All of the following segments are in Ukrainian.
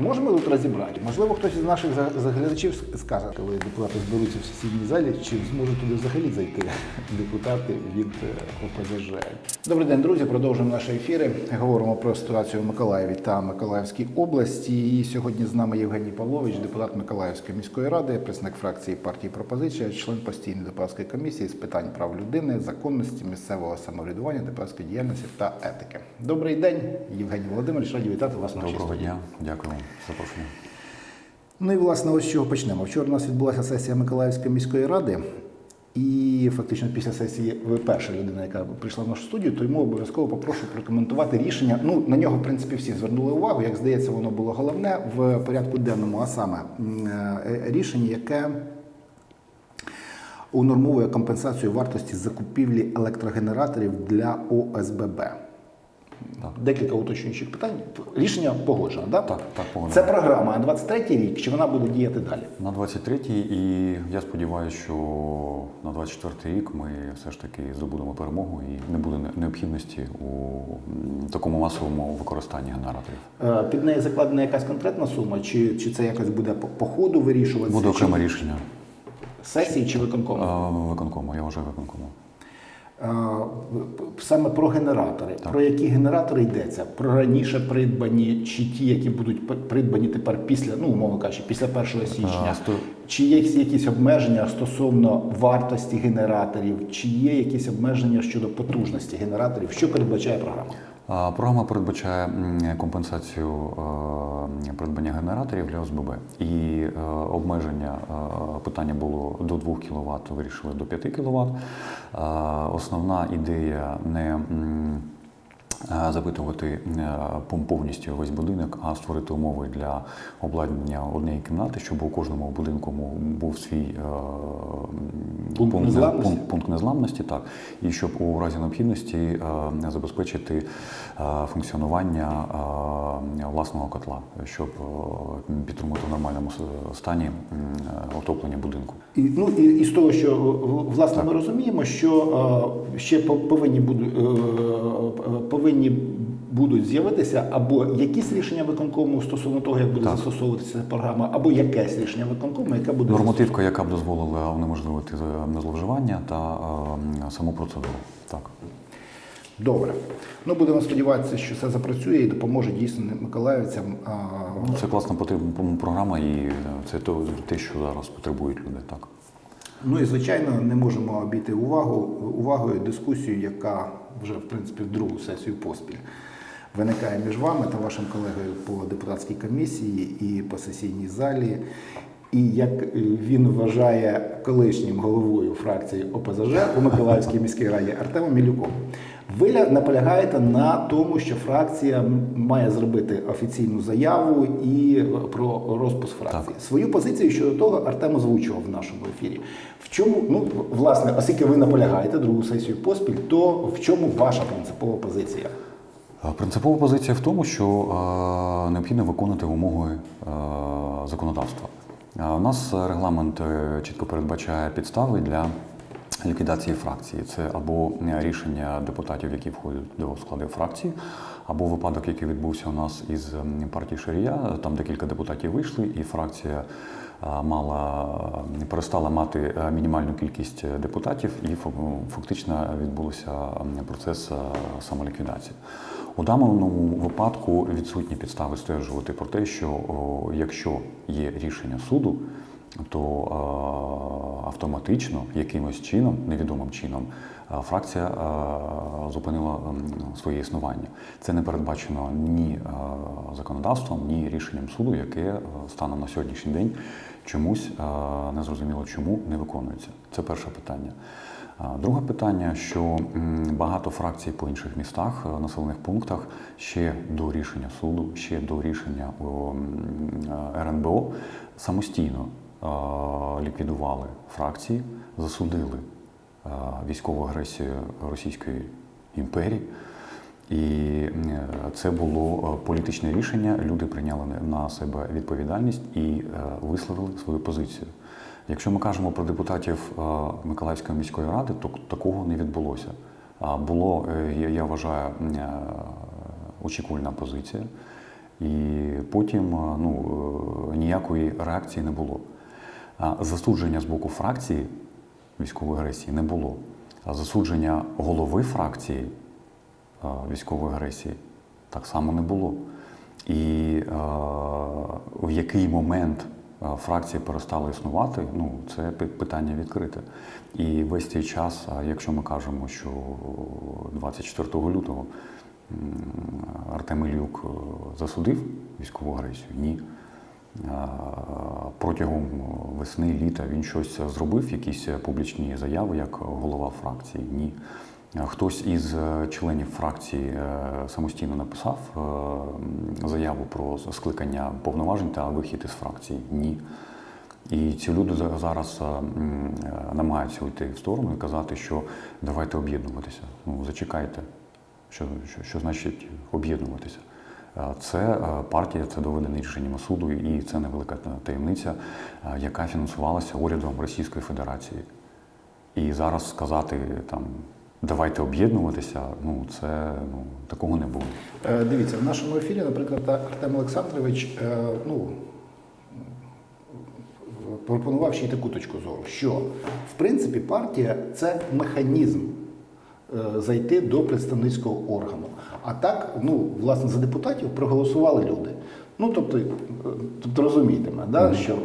Можемо тут розібрати. Можливо, хтось із наших за- заглядачів скаже, коли депутати зберуться в сесійній залі, чи зможуть туди взагалі зайти депутати від е, ОПЗЖ. Добрий день, друзі. Продовжуємо наші ефіри. Говоримо про ситуацію в Миколаєві та Миколаївській області. І сьогодні з нами Євгеній Павлович, депутат Миколаївської міської ради, представник фракції партії Пропозиція, член постійної депутатської комісії з питань прав людини, законності, місцевого самоврядування, депутатської діяльності та етики. Добрий день, Євгеній Володимирович. Раді вітати вас на Доброго дня, дякую запрошення. Ну і власне, ось з чого почнемо. Вчора у нас відбулася сесія Миколаївської міської ради, і фактично після сесії ви перша людина, яка прийшла в нашу студію, тому обов'язково попрошу прокоментувати рішення. Ну на нього, в принципі, всі звернули увагу. Як здається, воно було головне в порядку денному, а саме е, рішення, яке унормовує компенсацію вартості закупівлі електрогенераторів для ОСББ. Так. Декілька уточнюючих питань. Рішення погоджено, да? Так, так, погоджено. Це програма на 23-й рік, чи вона буде діяти далі? На 23-й, і я сподіваюся, що на 24-й рік ми все ж таки здобудемо перемогу і не буде необхідності у такому масовому використанні генераторів. Е, Під неї закладена якась конкретна сума, чи, чи це якось буде по, ходу вирішуватися? Буде окреме чи рішення сесії чи виконкому? е, виконкому, я вважаю виконкому. Саме про генератори. Про які генератори йдеться? Про раніше придбані, чи ті, які будуть придбані тепер після, ну, умовно кажучи, після 1 січня? а, Чи є якісь обмеження стосовно вартості генераторів, чи є якісь обмеження щодо потужності генераторів? Що передбачає програма? Програма передбачає компенсацію е, придбання генераторів для ОСББ. І е, обмеження е, питання було до 2 кВт, вирішили до 5 кВт. Основна ідея не е, запитувати е, повністю весь будинок, а створити умови для обладнання однієї кімнати, щоб у кожному будинку був свій е, Пункт незламності? пункт- пункт незламності, так, і щоб у разі необхідності е, забезпечити е, функціонування е, власного котла, щоб е, підтримувати в нормальному стані е, отоплення будинку. І, ну, і, і з того, що власне ми розуміємо, що е, ще по- повинні будуть, повинні будуть з'явитися або якісь рішення виконкому стосовно того, як буде Так. застосовуватися програма, або якесь рішення виконкому, яке буде Нормативка, яка б дозволила унеможливити е, зловживання та е, саму процедуру. Так. Добре. Ну будемо сподіватися, що це запрацює і допоможе дійсно миколаївцям. Ну, це класна потрібна програма, і е, це те, що зараз потребують люди. Так. Ну і звичайно, не можемо обійти увагу увагою дискусію, яка вже в принципі в другу сесію поспіль виникає між вами та вашим колегою по депутатській комісії і по сесійній залі. І як він вважає колишнім головою фракції ОПЗЖ у Миколаївській міській раді Артемом Мілюком. Ви наполягаєте на тому, що фракція має зробити офіційну заяву і про розпуск фракції. Свою позицію щодо того Артем озвучував в нашому ефірі. В чому, ну власне, оскільки ви наполягаєте другу сесію поспіль, то в чому ваша принципова позиція? Принципова позиція в тому, що е, необхідно виконувати вимоги е, законодавства. У нас регламент е, чітко передбачає підстави для ліквідації фракції. Це або рішення депутатів, які входять до складу фракції, або випадок, який відбувся у нас із партії Шарія. Там декілька депутатів вийшли, і фракція мала перестала мати мінімальну кількість депутатів, і фа- фактично відбувся процес самоліквідації. У даному випадку відсутні підстави стверджувати про те, що о, якщо є рішення суду, то е, автоматично якимось чином, невідомим чином, е, фракція е, зупинила м, своє існування. Це не передбачено ні е, законодавством, ні рішенням суду, яке е, станом на сьогоднішній день чомусь е, незрозуміло чому не виконується. Це перше питання. Друге питання, що багато фракцій по інших містах, е, населених пунктах ще до рішення суду, ще до рішення е, РНБО самостійно е, ліквідували фракції, засудили військову агресію Російської імперії. І це було політичне рішення. Люди прийняли на себе відповідальність і висловили свою позицію. Якщо ми кажемо про депутатів е, Миколаївської міської ради, то такого не відбулося. Було, е, я- вважаю, е, очікувальна позиція. І потім ну, ніякої реакції не було. Засудження з боку фракції військової агресії не було. Засудження голови фракції військової агресії так само не було. І в який момент фракція перестала існувати, ну це питання відкрите. І весь цей час, якщо ми кажемо, що 24 лютого Артем Ілюк е, засудив військову агресію, ні. Протягом весни, літа він щось зробив, якісь публічні заяви як голова фракції? Ні. Е, Хтось із е, членів фракції е, самостійно написав заяву про скликання повноважень та вихід із фракції? Ні. І ці люди зараз намагаються йти в сторону і казати, що давайте об'єднуватися. Ну, зачекайте, що, що, що значить об'єднуватися. Це партія, це доведене рішенням суду, і це невелика таємниця, яка фінансувалася урядом Російської Федерації. І зараз сказати там давайте об'єднуватися, ну це ну такого не було. Е, Дивіться, в нашому ефірі, наприклад, Артем Олександрович е, ну, пропонував ще й таку точку зору, що в принципі партія це механізм е, зайти до представницького органу. А так, ну, власне, за депутатів проголосували люди. Ну, тобто, тобто розумієте мене, да, що е,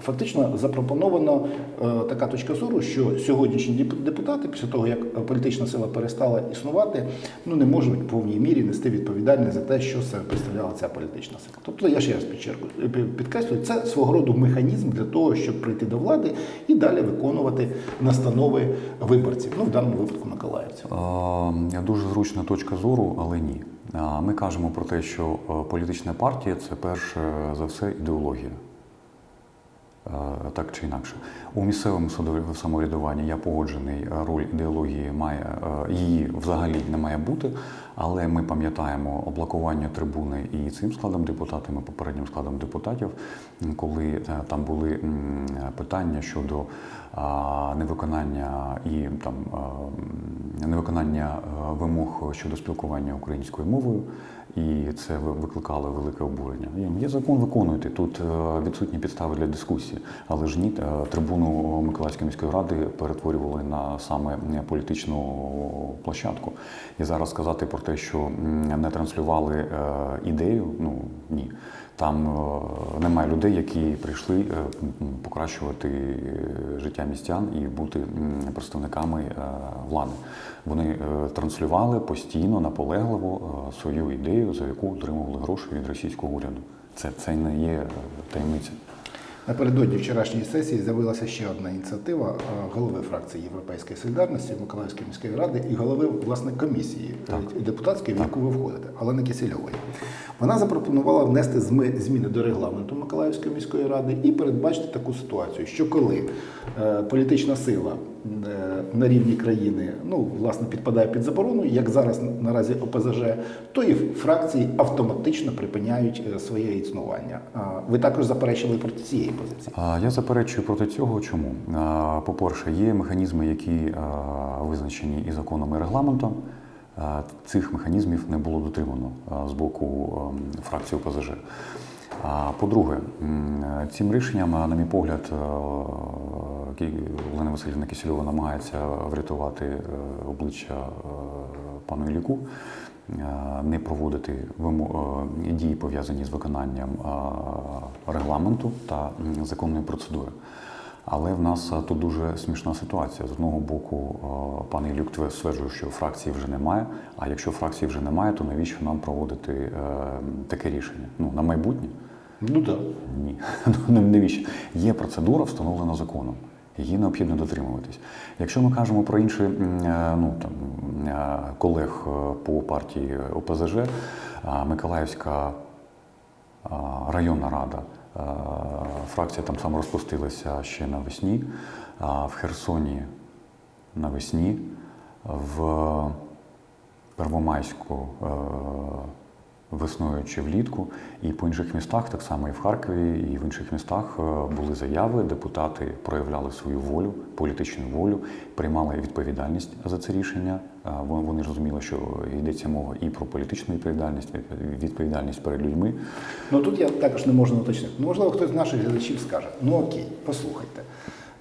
фактично запропоновано е, така точка зору, що сьогоднішні деп- депутати, після того як політична сила перестала існувати, ну не можуть в повній мірі нести відповідальність за те, що себе представляла ця політична сила. Тобто, я ще раз підчеркую, підкреслюю, це свого роду механізм для того, щоб прийти до влади і далі виконувати настанови виборців. Ну, в даному випадку миколаївців. Е, Дуже зручна точка зору, але ні. Ми кажемо про те, що е, політична партія це перш за все ідеологія. Так чи інакше. У місцевому самоврядуванні я погоджений, е, роль ідеології має е, її взагалі не має бути, але ми пам'ятаємо облакування трибуни і цим складом депутатів, і попереднім складом депутатів, коли е, там були питання щодо невиконання і там невиконання вимог щодо спілкування українською мовою, і це ви- викликало велике обурення. Є- Є закон, виконуйте. Тут е, відсутні підстави для дискусії, але ж ні, е, трибуну Миколаївської міської ради перетворювали на саме політичну площадку. І зараз сказати про те, що не транслювали е, ідею, ну ні. Там е, немає людей, які прийшли е, покращувати е, життя містян і бути представниками влади. Вони транслювали постійно, наполегливо свою ідею, за яку отримували гроші від російського уряду. Це, це не є таємниця. Напередодні вчорашньої сесії з'явилася ще одна ініціатива е, голови фракції Європейської солідарності Миколаївської міської ради і голови власне комісії Так. депутатської, в яку ви входите, Олени Кисельової. Вона запропонувала внести зміни до регламенту Миколаївської міської ради і передбачити таку ситуацію, що коли е, політична сила на рівні країни ну, власне, підпадає під заборону, як зараз наразі ОПЗЖ, то і фракції автоматично припиняють е, своє існування. Ви також заперечили проти цієї позиції. Я заперечую проти цього. Чому? По-перше, є механізми, які визначені і законом, і регламентом. Цих механізмів не було дотримано з боку ем, фракції ОПЗЖ. По-друге, цим рішенням, на мій погляд, е, Олена Васильівна Кисельова намагається врятувати е, обличчя е, пану Ілліку, е, не проводити дії, пов'язані з виконанням регламенту та законної процедури. Але в нас тут дуже смішна ситуація. З одного боку, пан Ілюк стверджує, що фракції вже немає. А якщо фракції вже немає, то навіщо нам проводити таке рішення? Ну на майбутнє? Ну так. Ні. Ну навіщо? Є процедура, встановлена законом. Її необхідно дотримуватись. Якщо ми кажемо про інші е, ну, там, е, колег е, по партії ОПЗЖ, Миколаївська районна рада, фракція там саме розпустилася ще навесні, в Херсоні навесні, в Первомайську весною чи влітку. І по інших містах, так само і в Харкові, і в інших містах е, були заяви. Депутати проявляли свою волю, політичну волю, приймали відповідальність за це рішення. Е, Вони розуміли, що йдеться мова і про політичну відповідальність, від- відповідальність перед людьми. Ну тут я також не можу уточнити. Ну, можливо, хтось з наших глядачів скаже: ну окей, послухайте.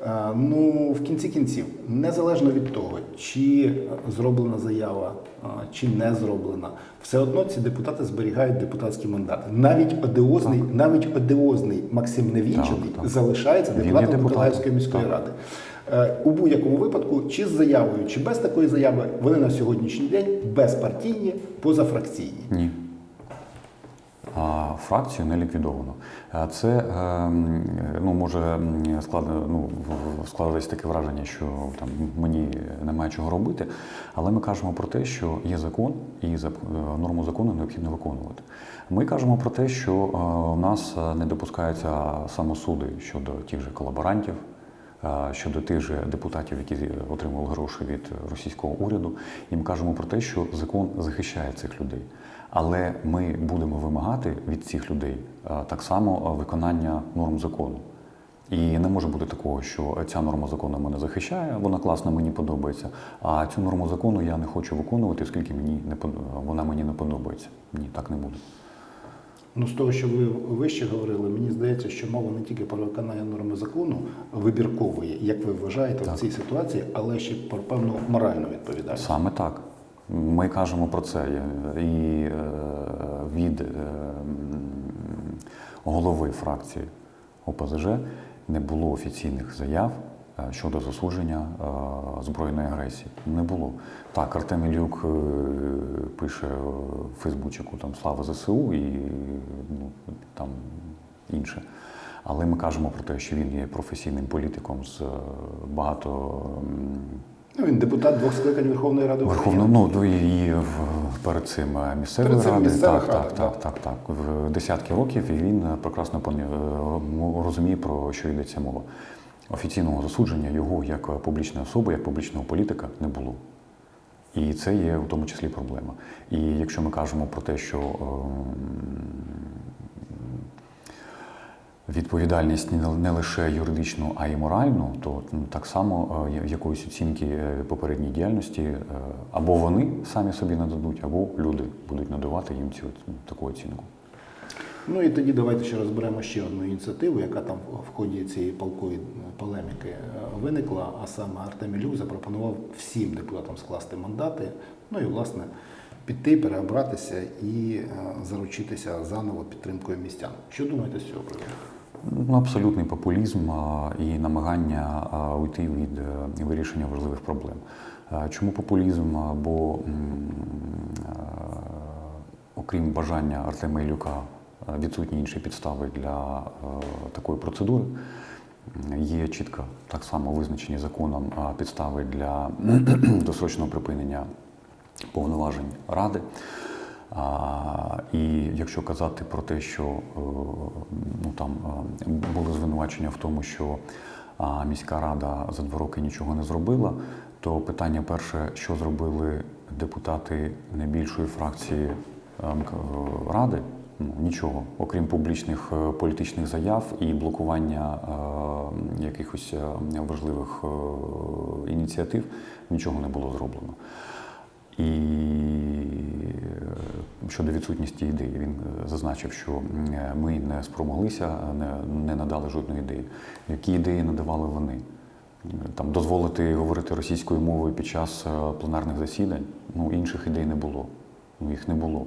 Е, Ну, в кінці кінців, незалежно від того, чи зроблена заява, е, чи не зроблена, все одно ці депутати зберігають депутатські мандати. Навіть одіозний, навіть одіозний Максим Невінчений Так, так. залишається депутатом депутатом, Миколаївської міської так. ради. Е, У будь-якому випадку, чи з заявою, чи без такої заяви, вони на сьогоднішній день безпартійні, позафракційні. Ні. Фракцію не ліквідовано. Це ем, ну, може м, ну, складатись таке враження, що там мені немає чого робити, але ми кажемо про те, що є закон і е, норму закону необхідно виконувати. Ми кажемо про те, що е, у нас е, не допускаються самосуди щодо тих же колаборантів, е, щодо тих же депутатів, які отримали гроші від російського уряду. І ми кажемо про те, що закон захищає цих людей. Але ми будемо вимагати від цих людей е, так само е, виконання норм закону. І не може бути такого, що ця норма закону мене захищає, вона класна, мені подобається. А цю норму закону я не хочу виконувати, оскільки мені не вона мені не подобається. Ні, так не буде. Ну, з того, що ви вище говорили, мені здається, що мова не тільки про виконання норми закону вибіркової, як ви вважаєте Так. в цій ситуації, але ще про певну моральну відповідальність. Саме так. Ми кажемо про це. І е, від е, голови фракції ОПЗЖ не було офіційних заяв е, щодо засудження е, збройної агресії. Не було. Так, Артем Ілюк е, пише в Фейсбучику там слава ЗСУ і ну, там інше. Але ми кажемо про те, що він є професійним політиком з е, багато Ну, він депутат двох скликань Верховної Ради України. ну і в- перед цим е, місцевої Перед цим ради. так, рад, так, так, так, так. В десятки років і він е, прекрасно е, розуміє, про що йдеться мова. Офіційного засудження його як публічної особи, як публічного політика не було. І це є в тому числі проблема. І якщо ми кажемо про те, що ем, відповідальність не- лише юридичну, а й моральну, то так само е, якоїсь оцінки е, попередньої діяльності е, або вони самі собі нададуть, або люди будуть надавати їм цю таку оцінку. Ну і тоді давайте ще розберемо ще одну ініціативу, яка там в ході цієї палкої полеміки виникла. А саме Артем Ілюк запропонував всім депутатам скласти мандати, ну і власне піти, переобратися і заручитися заново підтримкою містян. Що думаєте з цього приводу? Ну, абсолютний популізм і намагання уйти від е, вирішення важливих проблем. Чому популізм? Бо е, окрім бажання Артема Ілюка е, відсутні інші підстави для такої процедури. Є чітко так само визначені законом підстави для досрочного припинення повноважень ради. А, і якщо казати про те, що е, ну, там е, були звинувачення в тому, що міська рада за два роки нічого не зробила, то питання перше, що зробили депутати найбільшої фракції е, МК- е, ради, ну, нічого, окрім публічних політичних заяв і блокування е, якихось важливих е, ініціатив, нічого не було зроблено. І щодо відсутності ідеї, він е, зазначив, що е, ми не спромоглися, не, не надали жодної ідеї. Які ідеї надавали вони? Е, Там дозволити говорити російською мовою під час е, пленарних засідань. Ну інших ідей не було. Ну їх не було.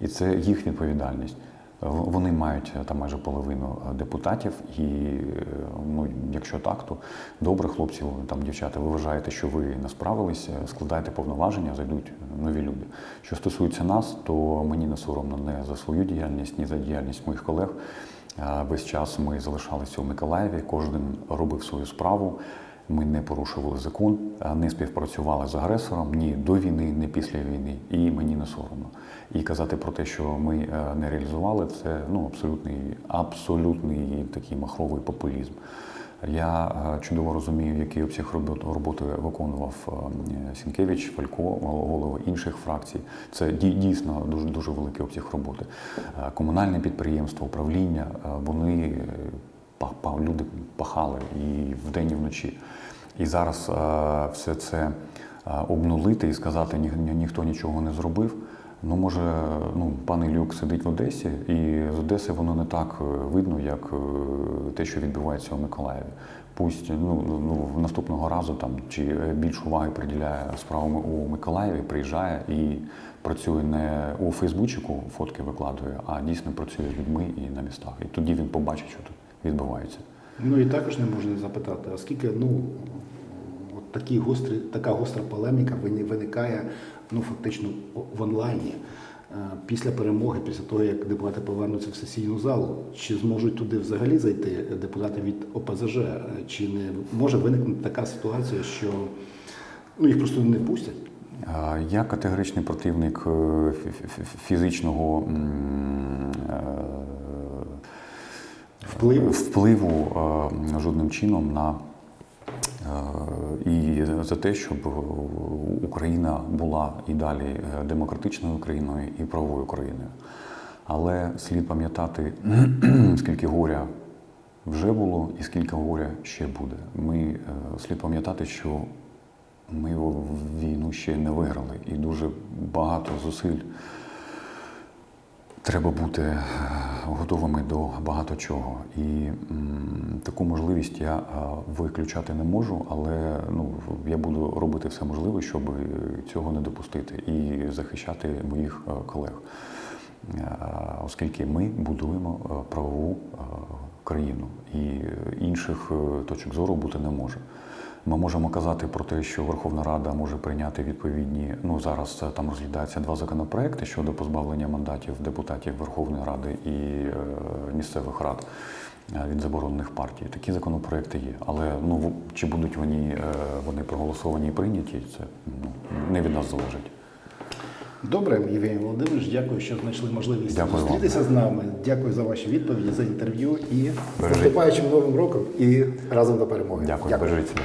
І це їх відповідальність. Вони мають е, там майже половину е, депутатів, і е, ну, якщо так, то добре, хлопці, там дівчата, ви вважаєте, що ви не справились, е, повноваження, зайдуть нові люди. Що стосується нас, то мені не соромно не за свою діяльність, ні за діяльність моїх колег. Весь час ми залишалися у Миколаєві, кожен робив свою справу. Ми не порушували закон, е, не співпрацювали з агресором ні до війни, ні після війни, і мені не соромно. І казати про те, що ми е, не реалізували, це ну абсолютний, абсолютний такий махровий популізм. Я е, чудово розумію, який обсяг робот- роботи виконував Сінкевич, Фалько, голови інших фракцій. Це дій- дійсно дуже дуже великий обсяг роботи. Комунальне підприємство, управління, вони люди пахали і вдень, і вночі. І зараз е, все це е, обнулити і сказати, ні, ні- ніхто нічого не зробив. Ну, може, ну, пан Ілюк сидить в Одесі, і з Одеси воно не так е, видно, як те, що відбувається у Миколаєві. Пусть ну, ну, наступного разу там чи більш уваги приділяє справам у Миколаєві, приїжджає і працює не у Фейсбучику, фотки викладує, а дійсно працює з людьми і на містах. І тоді він побачить, що тут відбувається. Ну і також не можна запитати, оскільки ну, от такі гострі, така гостра полеміка виникає ну, фактично в онлайні. Е, Після перемоги, після того, як депутати повернуться в сесійну залу, чи зможуть туди взагалі зайти депутати від ОПЗЖ, чи не може виникнути така ситуація, що ну, їх просто не пустять? Я категоричний противник е, фі- фі- фі- фізичного е, Впливу? впливу е, жодним чином на е, і за те, щоб Україна була і далі е, демократичною країною і правовою країною. Але слід пам'ятати, скільки горя вже було і скільки горя ще буде. Ми слід пам'ятати, що ми війну ще не виграли, і дуже багато зусиль треба бути е, готовими до багато чого. І м, таку можливість я е, виключати не можу, але ну, я буду робити все можливе, щоб цього не допустити і захищати моїх е, колег. Оскільки ми будуємо правову країну, і інших точок зору бути не може. Ми можемо казати про те, що Верховна Рада може прийняти відповідні. Ну зараз там розглядаються два законопроекти щодо позбавлення мандатів депутатів Верховної Ради і е, місцевих рад е, від заборонених партій. Такі законопроекти є. Але ну чи будуть вони, е, вони проголосовані і прийняті, це ну, не від нас залежить. Добре, Євгеній Володимирович, дякую, що знайшли можливість Дякую вам. зустрітися з нами. Дякую за ваші відповіді, за інтерв'ю і з наступаючим новим роком і разом до перемоги. Дякую, бережіть себе.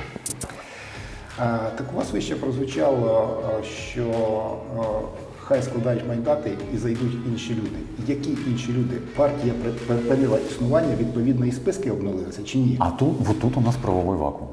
А, Так у вас вище прозвучало, що хай складають мандати і зайдуть інші люди. Які інші люди? Партія при- припинила існування, відповідно, і списки обнулилися чи ні? А тут, от тут у нас правовий вакуум.